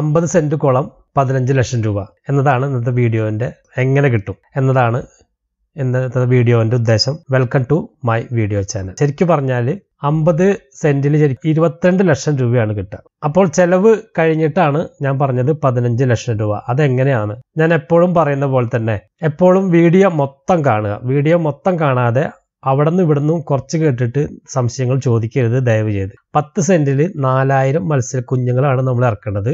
അമ്പത് സെന്റ് കുളം പതിനഞ്ച് ലക്ഷം രൂപ എന്നതാണ് ഇന്നത്തെ വീഡിയോന്റെ എങ്ങനെ കിട്ടും എന്നതാണ് ഇന്നത്തെ വീഡിയോന്റെ ഉദ്ദേശം. Welcome to my video channel ശരിക്കും പറഞ്ഞാൽ അമ്പത് സെന്റിൽ ശരിക്കും ഇരുപത്തിരണ്ട് ലക്ഷം രൂപയാണ് കിട്ടുക. അപ്പോൾ ചെലവ് കഴിഞ്ഞിട്ടാണ് ഞാൻ പറഞ്ഞത് പതിനഞ്ച് ലക്ഷം രൂപ. അതെങ്ങനെയാണ്? ഞാൻ എപ്പോഴും പറയുന്ന പോലെ തന്നെ എപ്പോഴും വീഡിയോ മൊത്തം കാണുക. വീഡിയോ മൊത്തം കാണാതെ അവിടെ നിന്ന് ഇവിടുന്നും കുറച്ച് കേട്ടിട്ട് സംശയങ്ങൾ ചോദിക്കരുത് ദയവ് ചെയ്ത്. പത്ത് സെന്റിൽ നാലായിരം മത്സ്യക്കുഞ്ഞുങ്ങളാണ് നമ്മൾ ഇറക്കേണ്ടത്.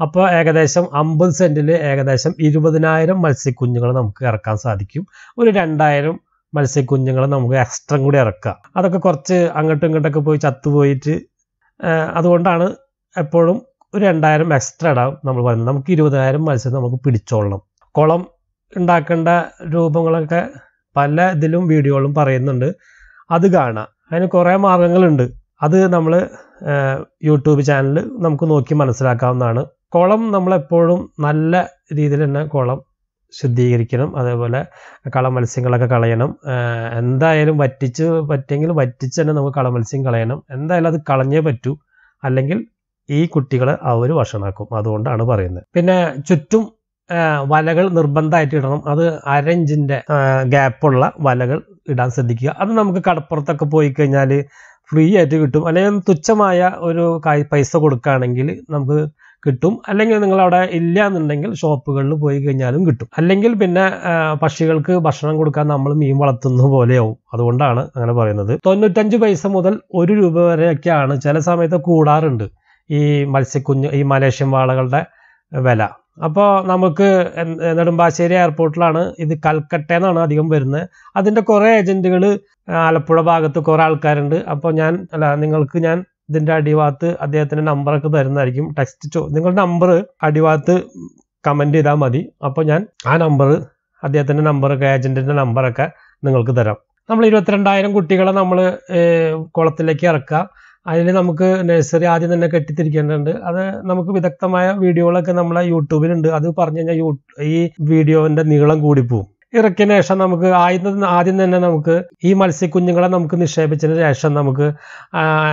അപ്പോൾ ഏകദേശം അമ്പത് സെന്റിൽ ഏകദേശം ഇരുപതിനായിരം മത്സ്യക്കുഞ്ഞുങ്ങൾ നമുക്ക് ഇറക്കാൻ സാധിക്കും. ഒരു രണ്ടായിരം മത്സ്യക്കുഞ്ഞുങ്ങൾ നമുക്ക് എക്സ്ട്രാ കൂടി ഇറക്കുക അതൊക്കെ കുറച്ച് അങ്ങോട്ടും ഇങ്ങോട്ടൊക്കെ പോയി ചത്തുപോയിട്ട് അതുകൊണ്ടാണ് എപ്പോഴും ഒരു രണ്ടായിരം എക്സ്ട്രാ ഇടാം നമ്മൾ പറയുന്നത്. നമുക്ക് ഇരുപതിനായിരം മത്സ്യം നമുക്ക് പിടിച്ചോളണം. കുളം ഉണ്ടാക്കേണ്ട രൂപങ്ങളൊക്കെ പല ഇതിലും വീഡിയോകളും പറയുന്നുണ്ട്. അത് കാണാം. അതിന് കുറേ മാർഗങ്ങളുണ്ട്. അത് നമ്മൾ യൂട്യൂബ് ചാനലിൽ നമുക്ക് നോക്കി മനസ്സിലാക്കാവുന്നതാണ്. കുളം നമ്മളെപ്പോഴും നല്ല രീതിയിൽ തന്നെ കുളം ശുദ്ധീകരിക്കണം. അതേപോലെ കള മത്സ്യങ്ങളൊക്കെ കളയണം എന്തായാലും വറ്റിച്ച് പറ്റെങ്കിൽ വറ്റിച്ച് തന്നെ നമുക്ക് കള മത്സ്യം കളയണം. എന്തായാലും അത് കളഞ്ഞേ പറ്റൂ. അല്ലെങ്കിൽ ഈ കുട്ടികളെ അവർ വഷണാക്കും അതുകൊണ്ടാണ് പറയുന്നത്. പിന്നെ ചുറ്റും വലകൾ നിർബന്ധമായിട്ട് ഇടണം. അത് അരഞ്ചിന്റെ ഗ്യാപ്പുള്ള വലകൾ ഇടാൻ ശ്രദ്ധിക്കുക. അത് നമുക്ക് കടപ്പുറത്തൊക്കെ പോയി കഴിഞ്ഞാൽ ഫ്രീ ആയിട്ട് കിട്ടും. അല്ലെങ്കിൽ തുച്ഛമായ ഒരു പൈസ കൊടുക്കുകയാണെങ്കിൽ നമുക്ക് കിട്ടും. അല്ലെങ്കിൽ നിങ്ങൾ അവിടെ ഇല്ല എന്നുണ്ടെങ്കിൽ ഷോപ്പുകളിൽ പോയി കഴിഞ്ഞാലും കിട്ടും. അല്ലെങ്കിൽ പിന്നെ പക്ഷികൾക്ക് ഭക്ഷണം കൊടുക്കാൻ നമ്മൾ മീൻ വളർത്തുന്ന പോലെയാവും. അതുകൊണ്ടാണ് അങ്ങനെ പറയുന്നത്. തൊണ്ണൂറ്റഞ്ച് പൈസ മുതൽ ഒരു രൂപ വരെയൊക്കെയാണ് ചില സമയത്ത് കൂടാറുണ്ട്. ഈ മത്സ്യക്കുഞ്ഞ് ഈ മലേഷ്യൻ വാളകളുടെ വില. അപ്പോൾ നമുക്ക് നെടുമ്പാശ്ശേരി എയർപോർട്ടിലാണ് ഇത് കൽക്കട്ടയെന്നാണ് അധികം വരുന്നത്. അതിന്റെ കുറേ ഏജന്റുകൾ ആലപ്പുഴ ഭാഗത്ത് കുറേ ആൾക്കാരുണ്ട്. അപ്പോൾ ഞാൻ അല്ല നിങ്ങൾക്ക് ഞാൻ ഇതിന്റെ അടിഭാഗത്ത് അദ്ദേഹത്തിന്റെ നമ്പറൊക്കെ തരുന്നതായിരിക്കും. ടെക്സ്റ്റ് ചോ നിങ്ങളുടെ നമ്പർ അടിഭാഗത്ത് കമന്റ് ചെയ്താൽ മതി. അപ്പോൾ ഞാൻ ആ നമ്പർ അദ്ദേഹത്തിന്റെ നമ്പറൊക്കെ ഏജന്റിന്റെ നമ്പറൊക്കെ നിങ്ങൾക്ക് തരാം. നമ്മൾ ഇരുപത്തിരണ്ടായിരം കുട്ടികളെ നമ്മൾ കുളത്തിലേക്ക് ഇറക്കുക. അതിന് നമുക്ക് നഴ്സറി ആദ്യം തന്നെ കെട്ടിത്തിരിക്കേണ്ടതുണ്ട്. അത് നമുക്ക് വിദഗ്ധമായ വീഡിയോകളൊക്കെ നമ്മളെ യൂട്യൂബിലുണ്ട്. അത് പറഞ്ഞു കഴിഞ്ഞാൽ ഈ വീഡിയോന്റെ നീളം കൂടിപ്പോവും. ഇറക്കിയതിന് ശേഷം നമുക്ക് ആദ്യം ആദ്യം തന്നെ നമുക്ക് ഈ മത്സ്യക്കുഞ്ഞുങ്ങളെ നമുക്ക് നിക്ഷേപിച്ചതിന് ശേഷം നമുക്ക്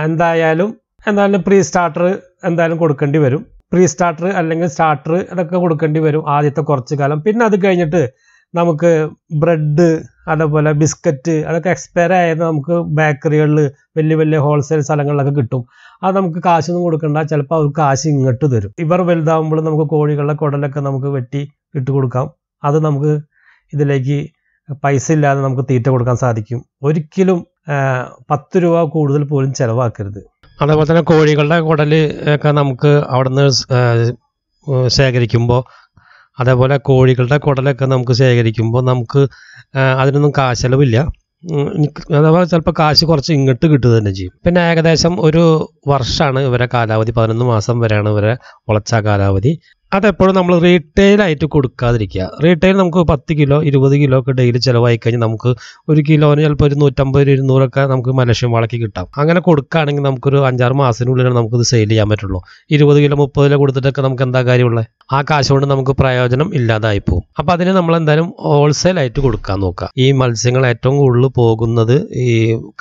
എന്തായാലും എന്തായാലും പ്രീ സ്റ്റാർട്ടർ എന്തായാലും കൊടുക്കേണ്ടി വരും. പ്രീ സ്റ്റാർട്ടർ അല്ലെങ്കിൽ സ്റ്റാർട്ടർ ഇതൊക്കെ കൊടുക്കേണ്ടി വരും ആദ്യത്തെ കുറച്ച് കാലം. പിന്നെ അത് കഴിഞ്ഞിട്ട് നമുക്ക് ബ്രെഡ് അതേപോലെ ബിസ്ക്കറ്റ് അതൊക്കെ എക്സ്പയർ ആയത് നമുക്ക് ബേക്കറികളിൽ വലിയ വലിയ ഹോൾസെയിൽ സ്ഥലങ്ങളിലൊക്കെ കിട്ടും. അത് നമുക്ക് കാശൊന്നും കൊടുക്കണ്ട ചിലപ്പോൾ അവർക്ക് കാശ് ഇങ്ങോട്ട് തരും. ഇവർ വലുതാവുമ്പോൾ നമുക്ക് കോഴികളുടെ കുടലൊക്കെ നമുക്ക് വെട്ടി ഇട്ട് കൊടുക്കാം. അത് നമുക്ക് ഇതിലേക്ക് പൈസ ഇല്ലാതെ നമുക്ക് തീറ്റ കൊടുക്കാൻ സാധിക്കും. ഒരിക്കലും പത്ത് രൂപ കൂടുതൽ പോലും ചിലവാക്കരുത്. അതേപോലെ തന്നെ കോഴികളുടെ കുടൽ ഒക്കെ നമുക്ക് അവിടുന്ന് ശേഖരിക്കുമ്പോൾ അതേപോലെ കോഴികളുടെ കുടലൊക്കെ നമുക്ക് ശേഖരിക്കുമ്പോൾ നമുക്ക് അതിനൊന്നും കാശലവില്ല. അതേപോലെ ചിലപ്പോൾ കാശ് കുറച്ച് ഇങ്ങോട്ട് കിട്ടുക തന്നെ ചെയ്യും. പിന്നെ ഏകദേശം ഒരു വർഷമാണ് ഇവരെ കാലാവധി പതിനൊന്ന് മാസം വരെയാണ് ഇവരെ വളച്ച കാലാവധി. അതെപ്പോഴും നമ്മൾ റീറ്റെയിൽ ആയിട്ട് കൊടുക്കാതിരിക്കുക. റീറ്റെയിൽ നമുക്ക് പത്ത് കിലോ ഇരുപത് കിലോ ഒക്കെ ഡെയിലി ചിലവായി കഴിഞ്ഞാൽ നമുക്ക് ഒരു കിലോന് ചിലപ്പോൾ ഒരു നൂറ്റമ്പത് ഇരുന്നൂറൊക്കെ നമുക്ക് മലേഷ്യൻ വളക്കി കിട്ടാം. അങ്ങനെ കൊടുക്കുകയാണെങ്കിൽ നമുക്കൊരു അഞ്ചാറ് മാസത്തിനുള്ളിലാണ് ഇത് സെയിൽ ചെയ്യാൻ പറ്റുള്ളൂ. ഇരുപത് കിലോ മുപ്പത് കിലോ കൊടുത്തിട്ടൊക്കെ നമുക്ക് എന്താ കാര്യമുള്ളത് ആ കാശ് കൊണ്ട് നമുക്ക് പ്രയോജനം ഇല്ലാതായി പോകും. അപ്പോൾ അതിന് നമ്മൾ എന്തായാലും ഹോൾസെയിൽ ആയിട്ട് കൊടുക്കാൻ നോക്കുക. ഈ മത്സ്യങ്ങൾ ഏറ്റവും കൂടുതൽ പോകുന്നത് ഈ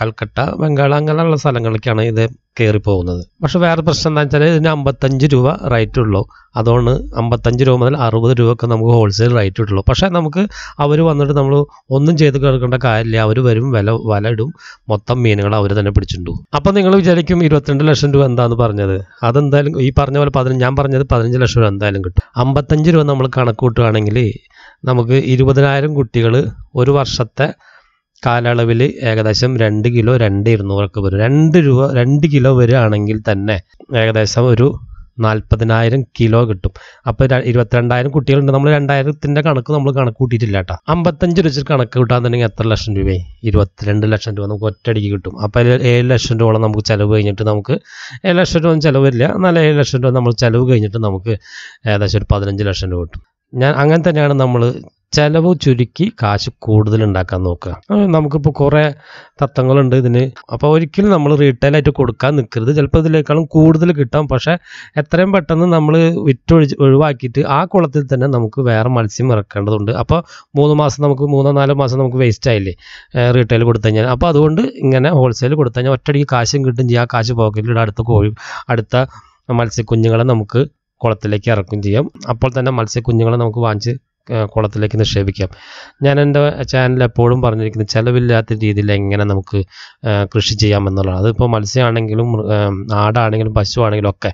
കൽക്കട്ട ബംഗാൾ അങ്ങനെയുള്ള സ്ഥലങ്ങളിലേക്കാണ് ഇത് കയറി പോകുന്നത് പക്ഷെ വേറെ പ്രശ്നം എന്താ വെച്ചാൽ ഇതിന് അമ്പത്തഞ്ച് രൂപ റേറ്റ് ഉള്ളൂ. അതുകൊണ്ട് അമ്പത്തഞ്ച് രൂപ മുതൽ അറുപത് രൂപ ഒക്കെ നമുക്ക് ഹോൾസെയിൽ റേറ്റ് ഉള്ളൂ പക്ഷേ നമുക്ക് അവർ വന്നിട്ട് നമ്മൾ ഒന്നും ചെയ്ത് കേൾക്കേണ്ട കാര്യമില്ല. അവർ വരും വില വില ഇടും. മൊത്തം മീനുകൾ അവർ തന്നെ പിടിച്ചിട്ടു അപ്പോൾ നിങ്ങൾ വിചാരിക്കും ഇരുപത്തിരണ്ട് ലക്ഷം രൂപ എന്താന്ന് പറഞ്ഞത്? അതെന്തായാലും ഈ പറഞ്ഞ പോലെ പതിനഞ്ച് ഞാൻ പറഞ്ഞത് പതിനഞ്ച് ലക്ഷം രൂപ എന്തായാലും കിട്ടും. അമ്പത്തഞ്ച് രൂപ നമ്മൾ കണക്ക് കൂട്ടുകയാണെങ്കിൽ നമുക്ക് ഇരുപതിനായിരം കുട്ടികൾ ഒരു വർഷത്തെ കാലയളവിൽ ഏകദേശം രണ്ട് കിലോ രണ്ട് ഇരുന്നൂറൊക്കെ വരും. രണ്ട് രൂപ രണ്ട് കിലോ വരികയാണെങ്കിൽ തന്നെ ഏകദേശം ഒരു നാൽപ്പതിനായിരം കിലോ കിട്ടും. അപ്പോൾ ഇരുപത്തിരണ്ടായിരം കുട്ടികളുണ്ട്. നമ്മൾ രണ്ടായിരത്തിന്റെ കണക്ക് നമ്മൾ കണക്ക് കൂട്ടിയിട്ടില്ല കേട്ടോ. അമ്പത്തഞ്ച് വെച്ച് കണക്ക് കൂട്ടാന്നുണ്ടെങ്കിൽ എത്ര ലക്ഷം രൂപയായി? ഇരുപത്തിരണ്ട് ലക്ഷം രൂപ നമുക്ക് ഒറ്റയടിക്ക് കിട്ടും. അപ്പോൾ അതിൽ ഏഴ് ലക്ഷം രൂപ നമുക്ക് ചെലവ് കഴിഞ്ഞിട്ട് നമുക്ക് ഏഴ് ലക്ഷം രൂപ ചിലവില്ല എന്നാൽ ഏഴ് ലക്ഷം രൂപ നമ്മൾ ചെലവ് കഴിഞ്ഞിട്ട് നമുക്ക് ഏകദേശം ഒരു പതിനഞ്ച് ലക്ഷം രൂപ കിട്ടും. ഞാൻ അങ്ങനെ തന്നെയാണ് നമ്മൾ ചെലവ് ചുരുക്കി കാശ് കൂടുതൽ ഉണ്ടാക്കാൻ നോക്കുക നമുക്കിപ്പോൾ കുറേ തത്വങ്ങളുണ്ട് ഇതിന്. അപ്പോൾ ഒരിക്കലും നമ്മൾ റീറ്റെയിലായിട്ട് കൊടുക്കാൻ നിൽക്കരുത് ചിലപ്പോൾ ഇതിനേക്കാളും കൂടുതൽ കിട്ടാം. പക്ഷേ എത്രയും പെട്ടെന്ന് നമ്മൾ വിറ്റൊഴിച്ച് ഒഴിവാക്കിയിട്ട് ആ കുളത്തിൽ തന്നെ നമുക്ക് വേറെ മത്സ്യം ഇറക്കേണ്ടതുണ്ട്. അപ്പോൾ മൂന്ന് മാസം നമുക്ക് മൂന്നോ നാലോ മാസം നമുക്ക് വേസ്റ്റ് ആയില്ലേ റീറ്റെയിൽ കൊടുത്തു കഴിഞ്ഞാൽ. അപ്പോൾ അതുകൊണ്ട് ഇങ്ങനെ ഹോൾസെയിൽ കൊടുത്തു കഴിഞ്ഞാൽ ഒറ്റയടിക്ക് കാശും കിട്ടും ചെയ്യും. ആ കാശ് പോക്കറ്റിലിട്ട് അടുത്ത കോഴി അടുത്ത മത്സ്യക്കുഞ്ഞുങ്ങളെ നമുക്ക് കുളത്തിലേക്ക് ഇറക്കുകയും ചെയ്യാം. അപ്പോൾ തന്നെ മത്സ്യക്കുഞ്ഞുങ്ങളെ നമുക്ക് വാങ്ങിച്ച് കുളത്തിലേക്ക് നിക്ഷേപിക്കാം. ഞാൻ എന്റെ ചാനൽ എപ്പോഴും പറഞ്ഞിരിക്കുന്ന ചിലവില്ലാത്ത രീതിയിൽ എങ്ങനെ നമുക്ക് കൃഷി ചെയ്യാമെന്നുള്ളതാണ് അതിപ്പോൾ മത്സ്യമാണെങ്കിലും ആടാണെങ്കിലും പശു ആണെങ്കിലും ഒക്കെ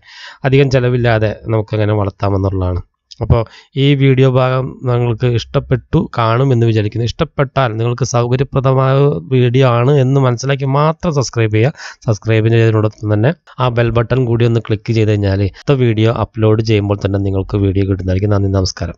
അധികം ചിലവില്ലാതെ നമുക്കങ്ങനെ വളർത്താമെന്നുള്ളതാണ്. അപ്പോൾ ഈ വീഡിയോ ഭാഗം നിങ്ങൾക്ക് ഇഷ്ടപ്പെട്ടു കാണുമെന്ന് വിചാരിക്കുന്നു. ഇഷ്ടപ്പെട്ടാൽ നിങ്ങൾക്ക് സൗകര്യപ്രദമായ വീഡിയോ ആണ് എന്ന് മനസ്സിലാക്കി മാത്രം സബ്സ്ക്രൈബ് ചെയ്യുക. സബ്സ്ക്രൈബ് ചെയ്തതിനോടൊപ്പം തന്നെ ആ ബെൽ ബട്ടൺ കൂടി ഒന്ന് ക്ലിക്ക് ചെയ്ത് കഴിഞ്ഞാൽ അടുത്ത വീഡിയോ അപ്ലോഡ് ചെയ്യുമ്പോൾ തന്നെ നിങ്ങൾക്ക് വീഡിയോ കിട്ടുന്നതായിരിക്കും. നന്ദി നമസ്കാരം.